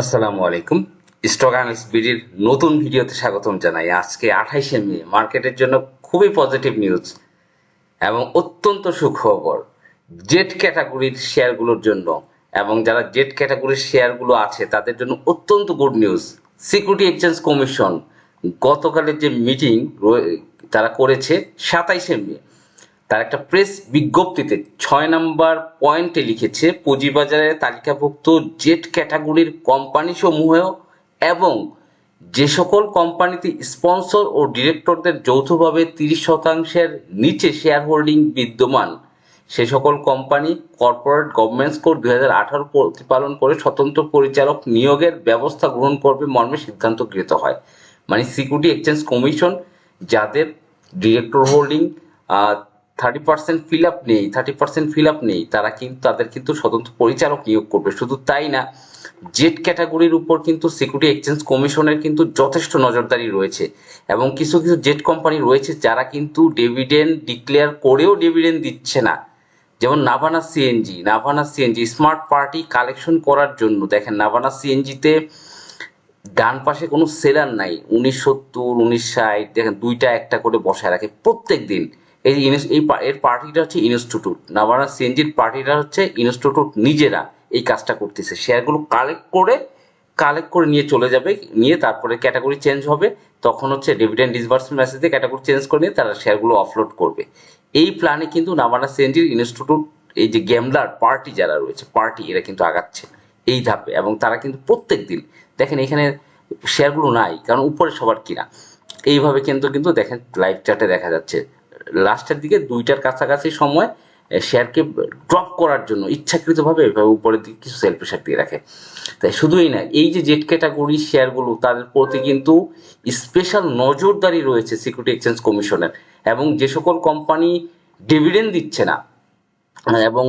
আসসালামু আলাইকুম। Stock analyst বিডির নতুন ভিডিওতে স্বাগতম জানাই। আজকে আঠাইশে মে, মার্কেটের জন্য খুবই পজিটিভ নিউজ এবং অত্যন্ত সুখবর। জেট ক্যাটাগরির শেয়ারগুলোর জন্য এবং যারা জেট ক্যাটাগরির শেয়ারগুলো আছে, তাদের জন্য অত্যন্ত good news security exchange commission গতকালের যে মিটিং তারা করেছে সাতাইশে মে। তার একটা প্রেস বিজ্ঞপ্তিতে ছয় নম্বর পয়েন্টে লিখেছে পুঁজিবাজারে তালিকাভুক্ত জেট ক্যাটাগরির কোম্পানি সমূহ এবং যে সকল কোম্পানিতে স্পন্সর ও ডিরেক্টরদের যৌথভাবে তিরিশ শতাংশের নিচে শেয়ার হোল্ডিং বিদ্যমান। সে সকল কোম্পানি কর্পোরেট গভর্নমেন্টস কোড দুই হাজার আঠারো প্রতিপালন করে স্বতন্ত্র পরিচালক নিয়োগের ব্যবস্থা গ্রহণ করবে মর্মে সিদ্ধান্ত গৃহীত হয়। মানে সিকিউরিটি এক্সচেঞ্জ কমিশন যাদের director holding thirty percent fill up নেই থার্টি পার্সেন্ট ফিল আপ নেই, তারা কিন্তু, তাদের কিন্তু স্বতন্ত্র পরিচালক নিয়োগ করবে। শুধু তাই না জেট ক্যাটাগরির উপর কিন্তু সিকিউরিটি এক্সচেঞ্জ কমিশনের কিন্তু যথেষ্ট নজরদারি রয়েছে এবং কিছু কিছু জেট কোম্পানি রয়েছে যারা কিন্তু ডিভিডেন্ড ডিক্লেয়ার করেও ডিভিডেন্ড দিচ্ছে না। যেমন Navana CNG Navana CNG smart party collection করার জন্য, দেখেন নাভানা সিএনজিতে ডান পাশে কোনো সেলার নাই, উনিশ সত্তর, উনিশ ষাট, দেখেন দুইটা একটা করে বসায় রাখে প্রত্যেক দিন এই এই এর পার্টিটা হচ্ছে ইনস্টিটিউট। নাভানা সিএনজির পার্টিটা হচ্ছে ইনস্টিটিউট নিজেরা এই কাজটা করতেছে। শেয়ারগুলো কালেক্ট করে কালেক্ট করে নিয়ে চলে যাবে, নিয়ে তারপরে ক্যাটাগরি চেঞ্জ হবে। তখন হচ্ছে ডিভিডেন্ড ডিসবার্সমেন্ট মেসেজ দিয়ে ক্যাটাগরি চেঞ্জ করে নিয়ে তারা শেয়ারগুলো অফলোড করবে। এই প্ল্যানে কিন্তু নাভানা সিএনজির ইনস্টিটিউট, এই যে গেমলার পার্টি যারা রয়েছে পার্টি এরা কিন্তু আগাচ্ছে এই ধাপে। এবং তারা কিন্তু প্রত্যেক দিন দেখেন এখানে শেয়ারগুলো নাই, কারণ উপরে সবার কিনা। এইভাবে কিন্তু কিন্তু দেখেন লাইভ চার্টে দেখা যাচ্ছে। লাস্টের দিকে দুইটার কাছাকাছি সময় শেয়ারকে ড্রপ করার জন্য ইচ্ছাকৃতভাবে এভাবে উপরের দিকে কিছু সেল প্রেশার দিয়ে রাখে। তাই শুধুই না, এই যে জেট ক্যাটাগরি শেয়ারগুলো তাদের প্রতি কিন্তু স্পেশাল নজরদারি রয়েছে সিকিউরিটি এক্সচেঞ্জ কমিশনের এবং যে সকল কোম্পানি ডিভিডেন্ড দিচ্ছে না এবং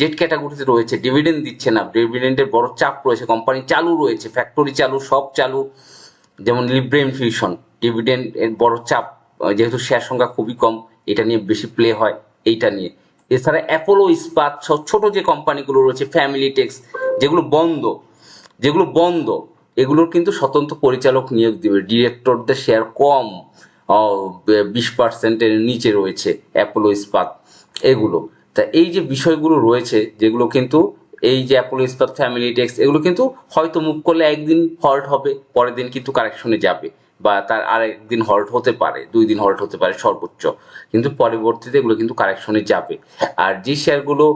জেট ক্যাটাগরিতে রয়েছে ডিভিডেন্ড দিচ্ছে না ডিভিডেন্ডের বড় চাপ রয়েছে কোম্পানি চালু রয়েছে ফ্যাক্টরি চালু, সব চালু, যেমন লিব্রেম ফিউশন ডিভিডেন্ড এর বড় চাপ যেহেতু শেয়ার সংখ্যা খুবই কম, এটা নিয়ে বেশি প্লে হয় এইটা নিয়ে। এছাড়া অ্যাপোলো ইস্পাত ছোট যে কোম্পানিগুলো রয়েছে ফ্যামিলি টেক্স যেগুলো বন্ধ যেগুলো বন্ধ, এগুলোর কিন্তু স্বতন্ত্র পরিচালক নিয়োগ দিবে। ডিরেক্টরদের শেয়ার কম বিশ পার্সেন্টের নিচে রয়েছে অ্যাপোলো ইস্পাত, এগুলো। তা এই যে বিষয়গুলো রয়েছে, যেগুলো কিন্তু এই যে অ্যাপোলো ইস্পাত ফ্যামিলি টেক্স এগুলো কিন্তু হয়তো মুখ করলে একদিন হল্ট হবে, পরের দিন কিন্তু কারেকশনে যাবে। বা তার আর একদিন হল্ট হতে পারে, দুই দিন হল্ট হতে পারে সর্বোচ্চ। কিন্তু পরবর্তীতে এগুলো কিন্তু কারেকশনে যাবে। আর যে শেয়ারগুলো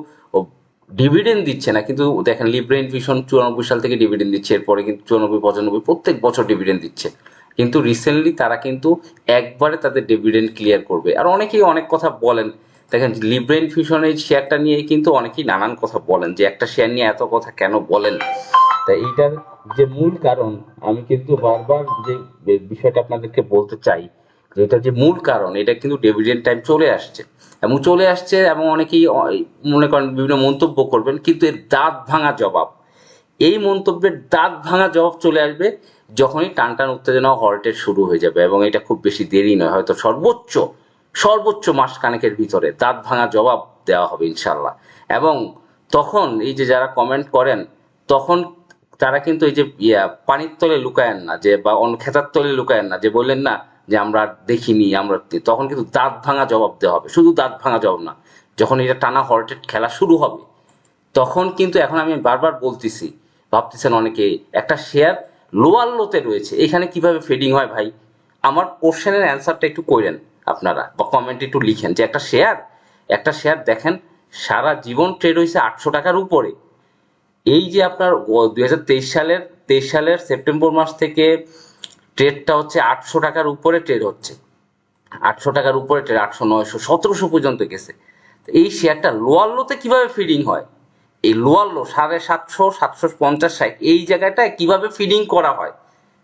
ডিভিডেন্ড দিচ্ছে না, কিন্তু দেখেন লিব্রেন ভিশন চুরানব্বই সাল থেকে ডিভিডেন্ড দিচ্ছে, এরপরে কিন্তু চুরানব্বই, পঁচানব্বই প্রত্যেক বছর ডিভিডেন্ড দিচ্ছে। কিন্তু রিসেন্টলি তারা কিন্তু একবারে তাদের ডিভিডেন্ড ক্লিয়ার করবে। আর অনেকেই অনেক কথা বলেন, দেখেন লিব্রেন ফিউশন এই শেয়ারটা নিয়ে কিন্তু অনেকেই নানান কথা বলেন, যে একটা শেয়ার নিয়ে এত কথা কেন বলেন? তা এইটার যে মূল কারণ, আমি কিন্তু বারবার যে বিষয়টা আপনাদেরকে বলতে চাই, যে এটা যে মূল কারণ, এটা কিন্তু ডিভিডেন্ড টাইম চলে আসছে। এবং চলে আসছে এবং অনেকেই মনে করেন বিভিন্ন মন্তব্য করবেন, কিন্তু এর দাঁত ভাঙা জবাব। এই মন্তব্যের দাঁত ভাঙা জবাব চলে আসবে যখনই টান টান উত্তেজনা হল্টের শুরু হয়ে যাবে, এবং এটা খুব বেশি দেরি নয়, হয়তো সর্বোচ্চ সর্বোচ্চ মাস কানেকের ভিতরে দাঁত ভাঙা জবাব দেওয়া হবে ইনশাল্লাহ এবং তখন এই যে যারা কমেন্ট করেন, তখন তারা কিন্তু এই যে পানির তলে লুকায়েন না, যে, বা অন্য খেতার তলে লুকায়েন না, যে বললেন না যে আমরা দেখিনি, আমরা তখন কিন্তু দাঁত ভাঙা জবাব দেওয়া হবে। শুধু দাঁত ভাঙা জবাব না, যখন এটা টানা হল্টের খেলা শুরু হবে, তখন কিন্তু এখন আমি বারবার বলতেছি, ভাবতেছেন অনেকে, একটা শেয়ার লোয়ার লোতে রয়েছে, এখানে কীভাবে ফেডিং হয় ভাই? আমার কোশ্চেনের অ্যান্সারটা একটু করেন আপনারা, বা কমেন্ট একটু লিখেন যে, একটা শেয়ার একটা শেয়ার দেখেন, সারা জীবন ট্রেড হয়েছে আটশো টাকার উপরে এই যে আপনার দুই হাজার তেইশ সালের তেইশ সালের সেপ্টেম্বর মাস থেকে ট্রেডটা হচ্ছে আটশো টাকার উপরে ট্রেড হচ্ছে। আটশো টাকার উপরে ট্রেড আটশো, নয়শো, সতেরোশো পর্যন্ত গেছে। এই শেয়ারটা লোয়ার লোতে কীভাবে ফিডিং হয়? এই লোয়ার লো সাড়ে সাতশো সাতশো পঞ্চাশ, ষাট, এই জায়গাটায় কীভাবে ফিডিং করা হয়?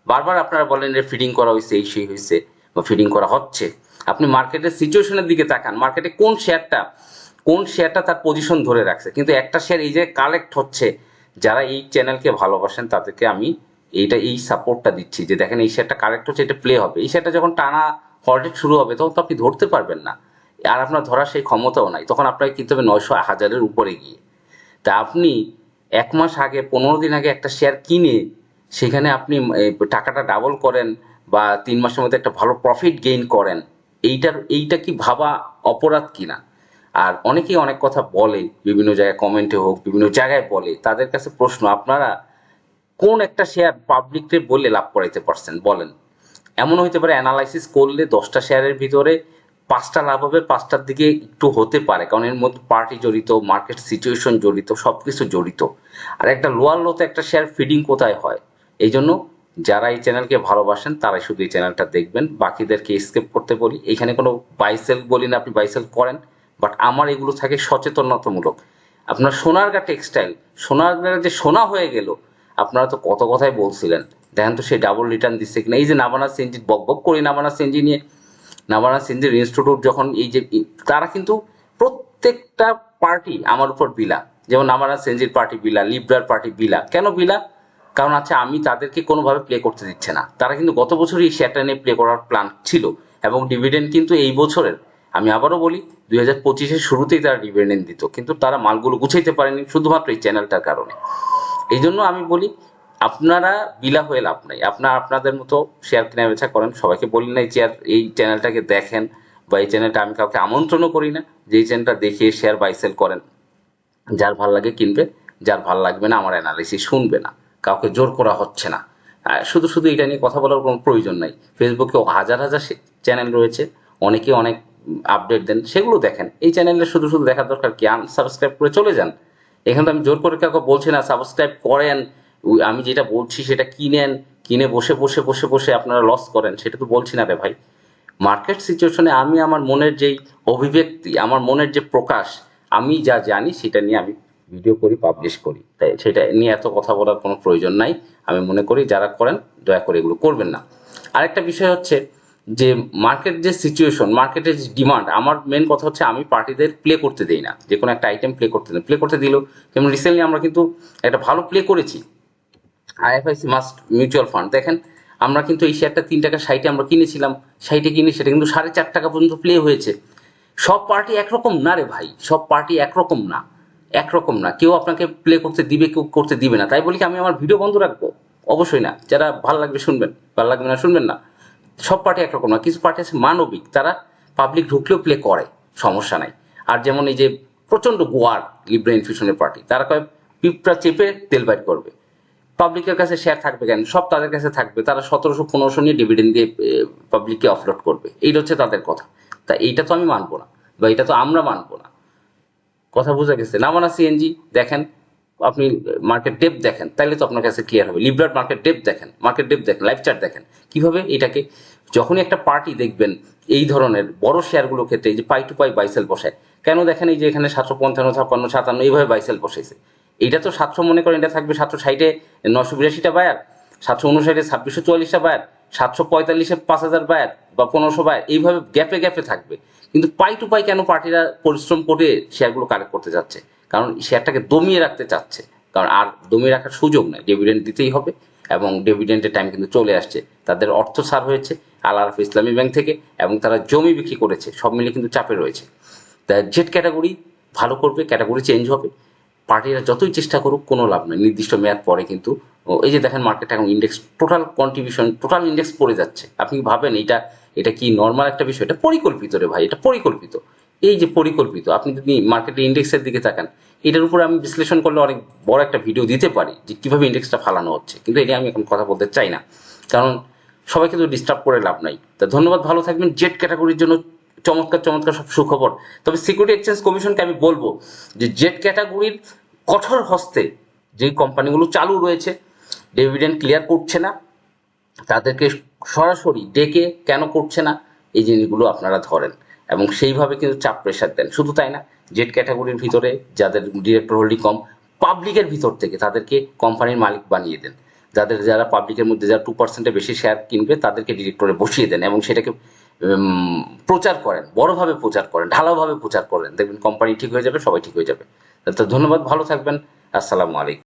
বারবার আপনারা বলেন যে ফিডিং করা হয়েছে, এই সেই হয়েছে, বা ফিডিং করা হচ্ছে। আপনি মার্কেটের সিচুয়েশনের দিকে তাকান। মার্কেটে কোন শেয়ারটা কোন শেয়ারটা তার পজিশন ধরে রাখছে? কিন্তু একটা শেয়ার এই যে কালেক্ট হচ্ছে যারা এই চ্যানেলকে ভালোবাসেন, তাদেরকে আমি এইটা, এই সাপোর্টটা দিচ্ছি। যে দেখেন, এই শেয়ারটা কারেক্ট হচ্ছে, এটা প্লে হবে। এই শেয়ারটা যখন টানা হল্টেড শুরু হবে, তখন তো আপনি ধরতে পারবেন না। আর আপনার ধরার সেই ক্ষমতাও নাই। তখন আপনাকে কিনতে হবে নয়শো হাজারের উপরে গিয়ে। তা আপনি এক মাস আগে, পনেরো দিন আগে একটা শেয়ার কিনে, সেখানে আপনি টাকাটা ডাবল করেন বা তিন মাসের মধ্যে একটা ভালো প্রফিট গেইন করেন, এইটার, এইটা কি ভাবা অপরাধ কিনা? আর অনেকেই অনেক কথা বলে, বিভিন্ন জায়গায় কমেন্টে হোক, বিভিন্ন জায়গায় বলে। তাদের কাছে প্রশ্ন, আপনারা কোন একটা শেয়ার পাবলিককে বলে লাভ করাইতে পারছেন? বলেন। এমন হইতে পারে অ্যানালাইসিস করলে দশটা শেয়ারের ভিতরে পাঁচটা লাভ হবে, পাঁচটার দিকে একটু হতে পারে। কারণ এর মধ্যে পার্টি জড়িত মার্কেট সিচুয়েশন জড়িত সব কিছু জড়িত। আর একটা লোয়ার লোতে একটা শেয়ার ফিডিং কোথায় হয়? এই জন্য যারা এই চ্যানেলকে ভালোবাসেন, তারাই শুধু এই চ্যানেলটা দেখবেন। বাকিদেরকে স্কেপ করতে বলি। এখানে কোনো বাইসেল বলি না, আপনি বাইসেল করেন। বাট আমার এগুলো থাকে সচেতনতামূলক। আপনার সোনারগা টেক্সটাইল সোনারগা যে সোনা হয়ে গেল, আপনারা তো কত কথাই বলছিলেন। দেখেন তো সে ডাবল রিটার্ন দিচ্ছে কিনা। এই যে নাবানা সেঞ্জি বক বক করি নাবানা সেঞ্জি নিয়ে নাবানা সেঞ্জির ইনস্টিটিউট যখন এই যে, তারা কিন্তু প্রত্যেকটা পার্টি আমার উপর বিলা। যেমন নাবানা সেঞ্জির পার্টি বিলা লিব্রার পার্টি বিলা। কেন বিলা? কারণ আছে আমি তাদেরকে কোনোভাবে প্লে করতে দিচ্ছে না। তারা কিন্তু গত বছরই শেয়ারটা নিয়ে প্লে করার প্ল্যান ছিল। এবং ডিভিডেন্ড কিন্তু এই বছরের। আমি আবারও বলি, দুই হাজার পঁচিশের শুরুতেই তারা ডিভিডেন্ড দিত, কিন্তু তারা মালগুলো গুছাইতে পারেনি, শুধুমাত্র এই চ্যানেলটার কারণে। এই জন্য আমি বলি, আপনারা বিলা হয়ে লাভ নাই। আপনারা আপনাদের মতো শেয়ার কেনা বেচা করেন, সবাইকে বলি না এই চেয়ার এই চ্যানেলটাকে দেখেন, বা এই চ্যানেলটা আমি কাউকে আমন্ত্রণও করি না যে এই চ্যানেলটা দেখিয়ে শেয়ার বাই সেল করেন। যার ভালো লাগে কিনবে, যার ভালো লাগবে না, আমার অ্যানালিসিস শুনবে না, কাউকে জোর করা হচ্ছে না। শুধু শুধু এটা নিয়ে কথা বলার কোনো প্রয়োজন নাই। ফেসবুকে হাজার হাজার চ্যানেল রয়েছে, অনেকে অনেক আপডেট দেন, সেগুলো দেখেন। এই চ্যানেলে শুধু শুধু দেখার দরকার কি? আনসাবস্ক্রাইব করে চলে যান। এখানে তো আমি জোর করে কাউকে বলছি না সাবস্ক্রাইব করেন। আমি যেটা বলছি সেটা কিনেন, কিনে বসে বসে বসে বসে আপনারা লস করেন, সেটা তো বলছি না রে ভাই। মার্কেট সিচুয়েশনে আমি আমার মনের যেই অভিব্যক্তি, আমার মনের যে প্রকাশ, আমি যা জানি সেটা নিয়ে আমি ভিডিও করি পাবলিশ করি। তাই সেটা নিয়ে এত কথা বলার কোনো প্রয়োজন নাই। আমি মনে করি যারা করেন, দয়া করে এগুলো করবেন না। আরেকটা বিষয় হচ্ছে যে মার্কেট যে সিচুয়েশন মার্কেটের যে ডিমান্ড আমার মেন কথা হচ্ছে আমি পার্টিদের প্লে করতে দেই না। যে কোনো একটা আইটেম প্লে করতে দিই। প্লে করতে দিলেও, যেমন রিসেন্টলি আমরা কিন্তু একটা ভালো প্লে করেছি। আইএফআইসি মাস্ট মিউচুয়াল ফান্ড দেখেন, আমরা কিন্তু এই শেয়ারটা তিন টাকা ষাটে আমরা কিনেছিলাম। ষাটে কিনে সেটা কিন্তু সাড়ে চার টাকা পর্যন্ত প্লে হয়েছে। সব পার্টি একরকম না রে ভাই। সব পার্টি একরকম না। একরকম না। কেউ আপনাকে প্লে করতে দিবে, কেউ করতে দিবে না। তাই বলি কি, আমি আমার ভিডিও বন্ধ রাখব? অবশ্যই না। যারা ভালো লাগবে শুনবেন। ভালো লাগবে না শুনবেন না। সব পার্টি একরকম না, কিছু পার্টি আছে মানবিক, তারা পাবলিক ঢুকলেও প্লে করে, সমস্যা নাই। আর যেমন এই যে প্রচণ্ড গোয়ার লিব্রা ইনফিউশনের পার্টি তারা কয় পিঁপড়া চেপে তেল বাইট করবে। পাবলিকের কাছে শেয়ার থাকবে কেন? সব তাদের কাছে থাকবে, তারা সতেরোশো পনেরোশো নিয়ে ডিভিডেন্ড দিয়ে পাবলিককে অফলোড করবে। এইটা হচ্ছে তাদের কথা। তা এইটা তো আমি মানবো না, বা এটা তো আমরা মানবো না। কথা বোঝা গেছে। নামানা সিএনজি দেখেন আপনি মার্কেট ডেপ দেখেন তাহলে তো আপনার কাছে ক্লিয়ার হবে। লিব্রার মার্কেট ডেপ দেখেন মার্কেট ডেপ দেখেন লাইভ চার্ট দেখেন। কীভাবে? এটাকে যখনই একটা পার্টি দেখবেন, এই ধরনের বড় শেয়ারগুলো ক্ষেত্রে যে পাই টু পাই বাইসেল বসায়, কেন দেখেন এই যে এখানে সাতশো পঞ্চান্ন, ছাপ্পান্ন, সাতান্ন, এইভাবে বাইসেল বসেছে এটা তো সাতশো মনে করেন, এটা থাকবে সাতশো ষাটে নশো বিরাশিটা বায়ার সাতশো উনষাটে ছাব্বিশশো চুয়াল্লিশটা বায়ার সাতশো পঁয়তাল্লিশে পাঁচ হাজার বায়ার বা পনেরোশো বায়ার এইভাবে গ্যাপে গ্যাপে থাকবে। কিন্তু পাই টু পাই কেন পার্টিরা পরিশ্রম করে শেয়ারগুলো কালেক্ট করতে যাচ্ছে? কারণ শেয়ারটাকে দমিয়ে রাখতে চাচ্ছে। কারণ আর দমিয়ে রাখার সুযোগ নেই। ডিভিডেন্ড দিতেই হবে এবং ডেভিডেন্টের টাইম কিন্তু চলে আসছে। তাদের অর্থ সার হয়েছে আল আরফ ইসলামী ব্যাংক থেকে এবং তারা জমি বিক্রি করেছে। সব মিলে কিন্তু চাপে রয়েছে। তা জেট ক্যাটাগরি ভালো করবে ক্যাটাগরি চেঞ্জ হবে। পার্টিরা যতই চেষ্টা করুক, কোনো লাভ নেই। নির্দিষ্ট মেয়াদ পরে কিন্তু এই যে দেখেন মার্কেট এখন index total contribution total index পড়ে যাচ্ছে। আপনি ভাবেন? এটা এটা কি নর্মাল একটা বিষয়? এটা পরিকল্পিত রে ভাই, এটা পরিকল্পিত। এই যে পরিকল্পিত, আপনি যদি মার্কেটের ইন্ডেক্সের দিকে তাকান, এটার উপরে আমি বিশ্লেষণ করলে অনেক বড় একটা ভিডিও দিতে পারি যে কীভাবে ইন্ডেক্সটা ফালানো হচ্ছে। কিন্তু এটা আমি এখন কথা বলতে চাই না। কারণ সবাইকে তো ডিস্টার্ব করে লাভ নাই। তা ধন্যবাদ, ভালো থাকবেন। জেট ক্যাটাগরির জন্য চমৎকার চমৎকার সব সুখবর। তবে সিকিউরিটি এক্সচেঞ্জ কমিশনকে আমি বলব যে জেট ক্যাটাগরির কঠোর হস্তে যে কোম্পানিগুলো চালু রয়েছে ডিভিডেন্ড ক্লিয়ার করছে না, তাদেরকে সরাসরি ডেকে কেন করছে না, এই জিনিসগুলো আপনারা ধরেন। এবং সেইভাবে কিন্তু চাপ প্রেশার দেন। শুধু তাই না জেট ক্যাটাগরির ভিতরে যাদের ডিরেক্টর হোল্ডিং কম পাবলিকের ভিতর থেকে তাদেরকে কোম্পানির মালিক বানিয়ে দেন। যাদের যারা পাবলিকের মধ্যে যারা টু পার্সেন্টের বেশি শেয়ার কিনবে, তাদেরকে ডিরেক্টরে বসিয়ে দেন এবং সেটাকে প্রচার করেন, বড়ভাবে প্রচার করেন, ঢালাওভাবে প্রচার করেন। দেখবেন কোম্পানি ঠিক হয়ে যাবে, সবাই ঠিক হয়ে যাবে। তো ধন্যবাদ, ভালো থাকবেন, আসসালামু আলাইকুম।